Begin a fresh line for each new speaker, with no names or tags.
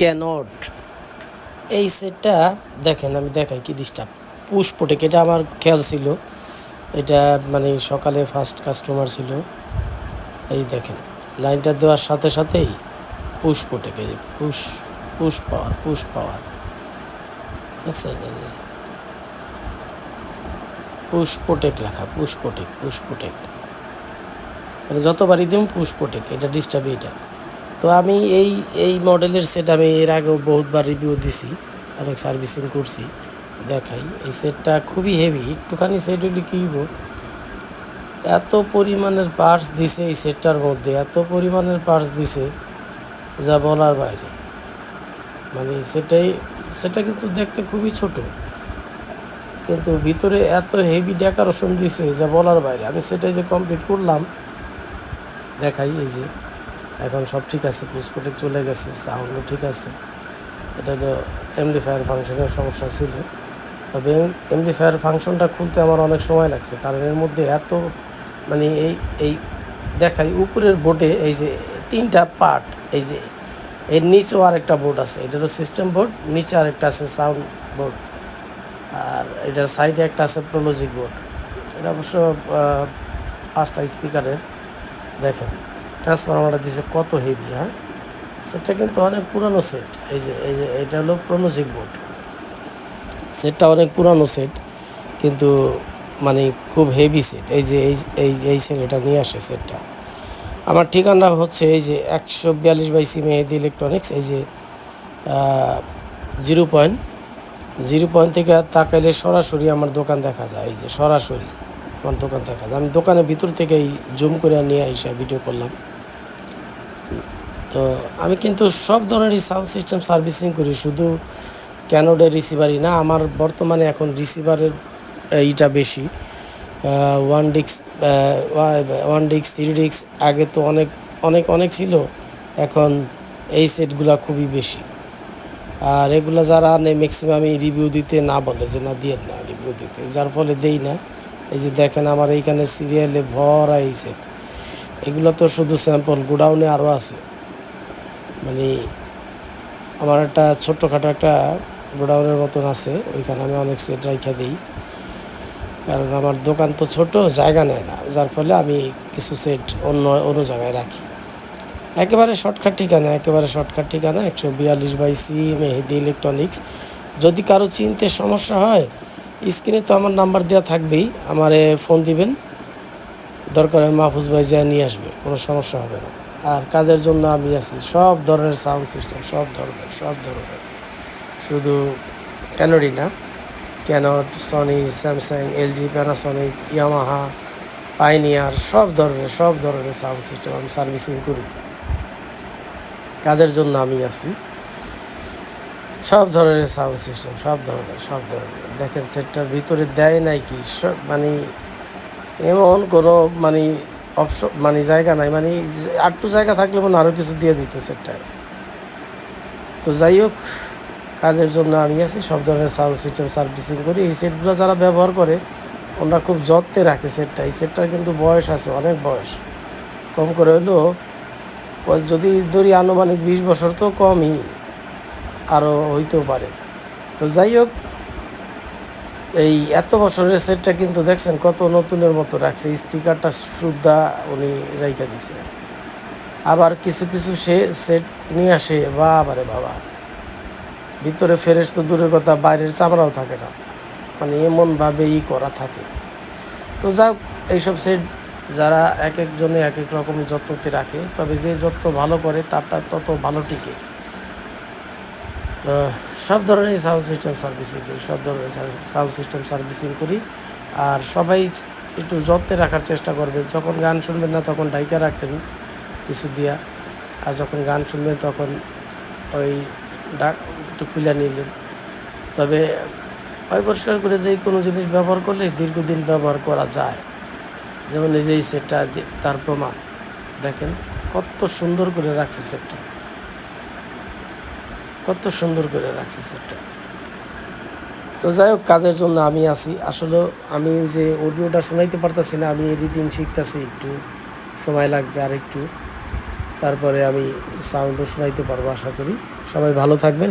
Cannot এই সেটটা দেখেন, আমি দেখাই কি ডিস্টার্ব পুশ প্রোটেক্ট এটা আমার খেয়াল ছিল? এটা মানে সকালে ফার্স্ট কাস্টমার ছিল। এই দেখেন, লাইনটা দেওয়ার সাথে সাথেই পুশ প্রোটেক্ট এই push push power push power. দেখছেন? পুশ লেখা পুশ প্রোটেক্ট পুশ মানে যতবারই দিন পুশ এটা ডিস্টার্ব এটা তো আমি এই এই মডেলের সেট আমি এর আগেও বহুতবার রিভিউ দিছি, অনেক সার্ভিসিং করছি, দেখাই। এই সেটটা খুবই হেভি একটুখানি সেট হলে কী এত পরিমাণের পার্টস দিছে এই সেটটার মধ্যে, এত পরিমাণের পার্টস দিছে, যা বলার বাইরে। মানে সেটাই সেটা কিন্তু দেখতে খুবই ছোট, কিন্তু ভিতরে এত হেভি ডেকোরেশন দিছে, যা বলার বাইরে। আমি সেটাই যে কমপ্লিট করলাম, দেখাই এই যে। এখন সব ঠিক আছে পুষ্পটেক চলে গেছে সাউন্ডও ঠিক আছে। এটা হলো এমপ্লিফায়ার ফাংশনের সমস্যা ছিল। তবে এমপ্লিফায়ার ফাংশনটা খুলতে আমার অনেক সময় লাগছে, কারণ এর মধ্যে এত মানে এই এই দেখাই, উপরের বোর্ডে এই যে তিনটা পার্ট এই যে এর নিচেও আরেকটা বোর্ড আছে। এটা হলো সিস্টেম বোর্ড নিচে আরেকটা আছে সাউন্ড বোর্ড আর এটার সাইডে একটা আছে প্রোলজিক বোর্ড এটা অবশ্য পাঁচটা স্পিকারের দেখেন। ট্রান্সফরমারটা দিছে কত হেভি হ্যাঁ? সেটটা কিন্তু অনেক পুরানো সেট এই যে এই যে, এটা হলো প্রোলজিক বোর্ড সেটটা অনেক পুরানো সেট কিন্তু মানে খুব হেভি সেট এই যে, এই এই এই ছেলেটা নিয়ে আসে সেটটা আমার ঠিকানা হচ্ছে এই যে একশো বিয়াল্লিশ বাই সি মেহেদি ইলেকট্রনিক্স এই যে জিরো পয়েন্ট জিরো পয়েন্ট থেকে তাকাইলে সরাসরি আমার দোকান দেখা যায়। এই যে, সরাসরি আমার দোকান দেখা যায়। আমি দোকানের ভিতর থেকেই জুম করে নিয়ে এসে ভিডিও করলাম। তো আমি কিন্তু সব ধরনেরই সাউন্ড সিস্টেম সার্ভিসিং করি, শুধু ক্যানোডের রিসিভারই না, আমার বর্তমানে এখন রিসিভারের এইটা বেশি। ওয়ান ডিক্স ওয়ান ডিক্স থ্রি ডিক্স আগে তো অনেক অনেক অনেক ছিল, এখন এই সেটগুলা খুবই বেশি। আর এগুলো যারা আনে ম্যাক্সিমাম রিভিউ দিতে না বলে, যে না দিয়ে না রিভিউ দিতে, যার ফলে দেই না। এই যে দেখেন আমার এইখানে সিরিয়ালে ভরা এই সেট এগুলো তো শুধু স্যাম্পল গোডাউনে আরও আছে। মানে আমার একটা ছোট্টখাটো একটা গোডাউনের মতন আছে, ওইখানে আমি অনেক সেট রাইখা দিই। কারণ আমার দোকান তো ছোট, জায়গা নেয় না, যার ফলে আমি কিছু সেট অন্য অন্য জায়গায় রাখি। একেবারে শর্টকাট ঠিকানা, একেবারে শর্টকাট ঠিকানা, একশো বিয়াল্লিশ বাই সি মেহেদি ইলেকট্রনিক্স যদি কারও চিনতে সমস্যা হয়, স্ক্রিনে তো আমার নাম্বার দেওয়া থাকবেই, আমারে ফোন দিবেন। দরকার হয় মাহফুজ ভাই যা নিয়ে আসবে, কোনো সমস্যা হবে না। আর কাজের জন্য আমি আছি। সব ধরনের সাউন্ড সিস্টেম সব ধরনের সব ধরনের। শুধু ক্যানোডি না cannot Sony Samsung LG Panasonic Yamaha Pioneer সব ধরনের সব ধরনের সাউন্ড সিস্টেম আমি সার্ভিসিং করি। কাজের জন্য আমি আছি। সব ধরনের সাউন্ড সিস্টেম সব ধরনের সব ধরনের। দেখেন সেটটার ভিতরে দেয় নাই কি? সব মানে এমন কোনো মানে অপশন মানে জায়গা নাই মানে আটটু জায়গা থাকলে মনে আরও কিছু দিয়ে দিত সেটটায় তো যাই হোক, কাজের জন্য আমি আছি, সব ধরনের সাউন্ড সিস্টেম সার্ভিসিং করি। এই সেটগুলো যারা ব্যবহার করে, ওরা খুব যত্নে রাখে সেটটা এই সেটটার কিন্তু বয়স আছে, অনেক বয়স। কম করে হলেও যদি ধরি আনুমানিক বিশ বছর তো কমই আরও হইতেও পারে। তো যাই হোক এই এত বছরের সেটটা কিন্তু দেখছেন কত নতুনের মতো রাখছে। স্টিকারটা শুদ্ধা উনি রাইখা দিছে। আবার কিছু কিছু সে সেট নিয়ে আসে, বাবারে বাবা। ভিতরে ফেরেস তো দূরের কথা, বাইরের চামড়াও থাকে না। মানে এমনভাবে ই করা থাকে। তো যাক এইসব সেট যারা এক একজনে এক এক রকম যত্নতে রাখে, তবে যে যত্ন ভালো করে, তারটা তত ভালো টিকে। তো সব ধরনের সাউন্ড সিস্টেম সার্ভিসিং করি, সব ধরনের সাউন্ড সিস্টেম সার্ভিসিং করি। আর সবাই একটু যত্নে রাখার চেষ্টা করবে যখন গান শুনবেন না, তখন ডাইকা রাখতেন কিছু দিয়া। আর যখন গান শুনবেন, তখন ওই ডাক একটু খুলে নিলেন। তবে ওই পরিষ্কার করে যে কোনো জিনিস ব্যবহার করলে দীর্ঘদিন ব্যবহার করা যায়। যেমন এই যে সেটটা তার প্রমাণ। দেখেন কত সুন্দর করে রাখছে সেটটা কত সুন্দর করে রাখছে সেটটা। তো যাই হোক, কাজের জন্য আমি আছি। আসলে আমি যে অডিওটা শোনাইতে পারতেছি না, আমি এডিটিং শিখতেছি একটু, সময় লাগবে আর একটু তারপরে আমি সাউন্ডও শোনাইতে পারব আশা করি। সবাই ভালো থাকবেন।